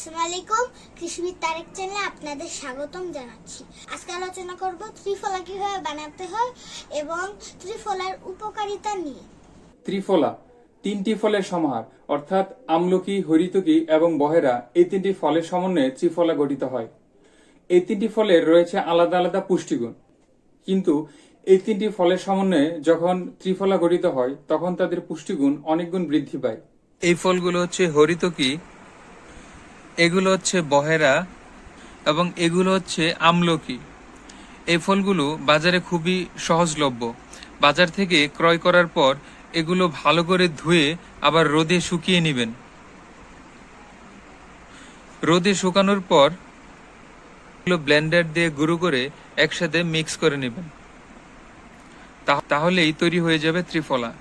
আসসালামু আলাইকুম। কৃষিবিদ তারেক চ্যানেলে আপনাদের স্বাগতম জানাচ্ছি। আজকে আলোচনা করব ত্রিফলা কীভাবে বানাতে হয় এবং ত্রিফলার উপকারিতা নিয়ে। ত্রিফলা তিনটি ফলের সমাহার অর্থাৎ আমলকি হরিতকি এবং বহেরা এই তিনটি ফলের সমন্বয়ে ত্রিফলা গঠিত হয়। এই তিনটি ফলের রয়েছে আলাদা আলাদা পুষ্টিগুণ। কিন্তু এই তিনটি ফলের সমন্বয়ে যখন ত্রিফলা গঠিত হয় তখন তাদের পুষ্টিগুণ অনেক গুণ বৃদ্ধি পায়। এই ফলগুলো হচ্ছে হরিতকি এগুলো হচ্ছে বহেরা এবং এগুলো হচ্ছে আমলকি। এই ফলগুলো বাজারে খুবই সহজলভ্য। বাজার থেকে ক্রয় করার পর এগুলো ভালো করে ধুয়ে আবার রোদে শুকিয়ে নেবেন। রোদে শুকানোর পর এগুলো ব্লেন্ডার দিয়ে গুঁড়ো করে একসাথে মিক্স করে নেবেন। তাহলেই তৈরি হয়ে যাবে ত্রিফলা।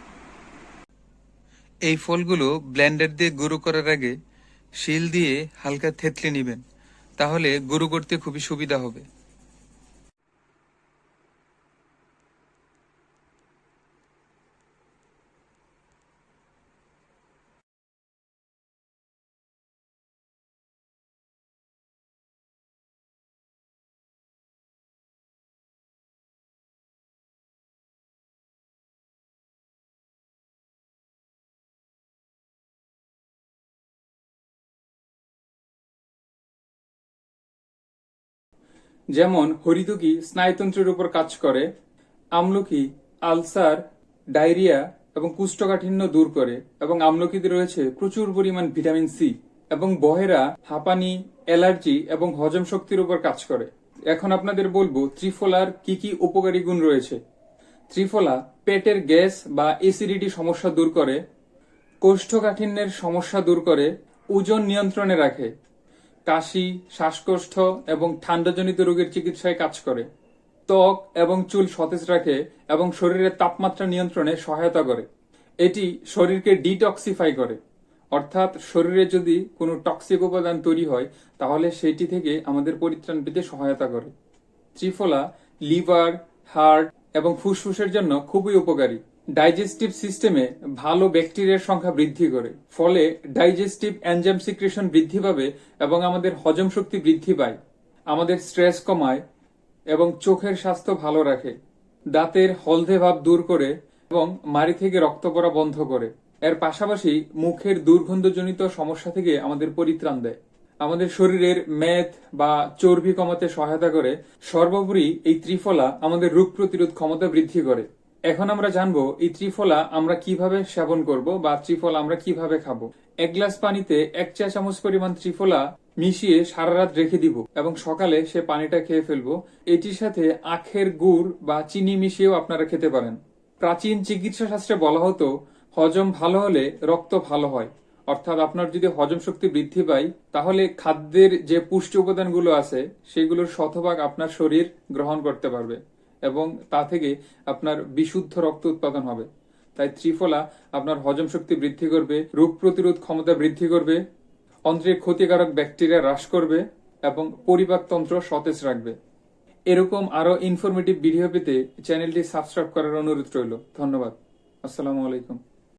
এই ফলগুলো ব্লেন্ডার দিয়ে গুঁড়ো করার আগে শিল দিয়ে হালকা থেতলে নেবেন তাহলে গরু করতে খুবই সুবিধা হবে। যেমন হরিতকি স্নায়ুতন্ত্রের উপর কাজ করে, আমলকি, আলসার, ডায়রিয়া এবং কুষ্ঠকাঠিন্য দূর করে এবং আমলকিতে রয়েছে প্রচুর পরিমাণ ভিটামিন সি এবং বহেরা, হাঁপানি, অ্যালার্জি এবং হজম শক্তির উপর কাজ করে। এখন আপনাদের বলব ত্রিফলার কি কি উপকারী গুণ রয়েছে। ত্রিফলা পেটের গ্যাস বা এসিডিটি সমস্যা দূর করে, কোষ্ঠকাঠিন্যের সমস্যা দূর করে, ওজন নিয়ন্ত্রণে রাখে কাশি, শ্বাসকষ্ট এবং ঠান্ডাজনিত রোগের চিকিৎসায় কাজ করে। ত্বক এবং চুল সতেজ রাখে এবং শরীরের তাপমাত্রা নিয়ন্ত্রণে সহায়তা করে। এটি শরীরকে ডিটক্সিফাই করে। অর্থাৎ শরীরে যদি কোনো টক্সিক উপাদান তৈরি হয়, তাহলে সেটি থেকে আমাদের পরিত্রাণ পেতে সহায়তা করে। ত্রিফলা, লিভার, হার্ট এবং ফুসফুসের জন্য খুবই উপকারী। ডাইজেস্টিভ সিস্টেমে ভালো ব্যাকটেরিয়ার সংখ্যা বৃদ্ধি করে। ফলে ডাইজেস্টিভ এনজাইম সিক্রেশন বৃদ্ধি পাবে এবং আমাদের হজম শক্তি বৃদ্ধি পায়। আমাদের স্ট্রেস কমায় এবং চোখের স্বাস্থ্য ভালো রাখে। দাঁতের হলদে ভাব দূর করে এবং মাড়ি থেকে রক্ত পড়া বন্ধ করে। এর পাশাপাশি মুখের দুর্গন্ধজনিত সমস্যা থেকে আমাদের পরিত্রাণ দেয়। আমাদের শরীরের মেদ বা চর্বি কমাতে সহায়তা করে। সর্বোপরি এই ত্রিফলা আমাদের রোগ প্রতিরোধ ক্ষমতা বৃদ্ধি করে। এখন আমরা জানব, এই ত্রিফলা আমরা কীভাবে সেবন করব বা ত্রিফলা আমরা কীভাবে খাব। এক গ্লাস পানিতে এক চা চামচ পরিমাণ ত্রিফলা মিশিয়ে সারা রাত রেখে দিব এবং সকালে সে পানিটা খেয়ে ফেলব। এটির সাথে আখের গুড় বা চিনি মিশিয়েও আপনারা খেতে পারেন। প্রাচীন চিকিৎসা শাস্ত্রে বলা হতো, হজম ভালো হলে রক্ত ভালো হয়। অর্থাৎ আপনার যদি হজম শক্তি বৃদ্ধি পায়, তাহলে খাদ্যের যে পুষ্টি উপাদানগুলো আছে, সেগুলোর শতভাগ আপনার শরীর গ্রহণ করতে পারবে। এবং তা থেকে আপনার বিশুদ্ধ রক্ত উৎপাদন হবে। তাই ত্রিফলা আপনার হজম শক্তি বৃদ্ধি করবে, রোগ প্রতিরোধ ক্ষমতা বৃদ্ধি করবে, অন্ত্রের ক্ষতিকারক ব্যাকটেরিয়া হ্রাস করবে এবং পরিপাকতন্ত্র সতেজ রাখবে। এরকম আরও ইনফরমেটিভ ভিডিও পেতে চ্যানেলটি সাবস্ক্রাইব করার অনুরোধ রইল। ধন্যবাদ। আসসালামু আলাইকুম।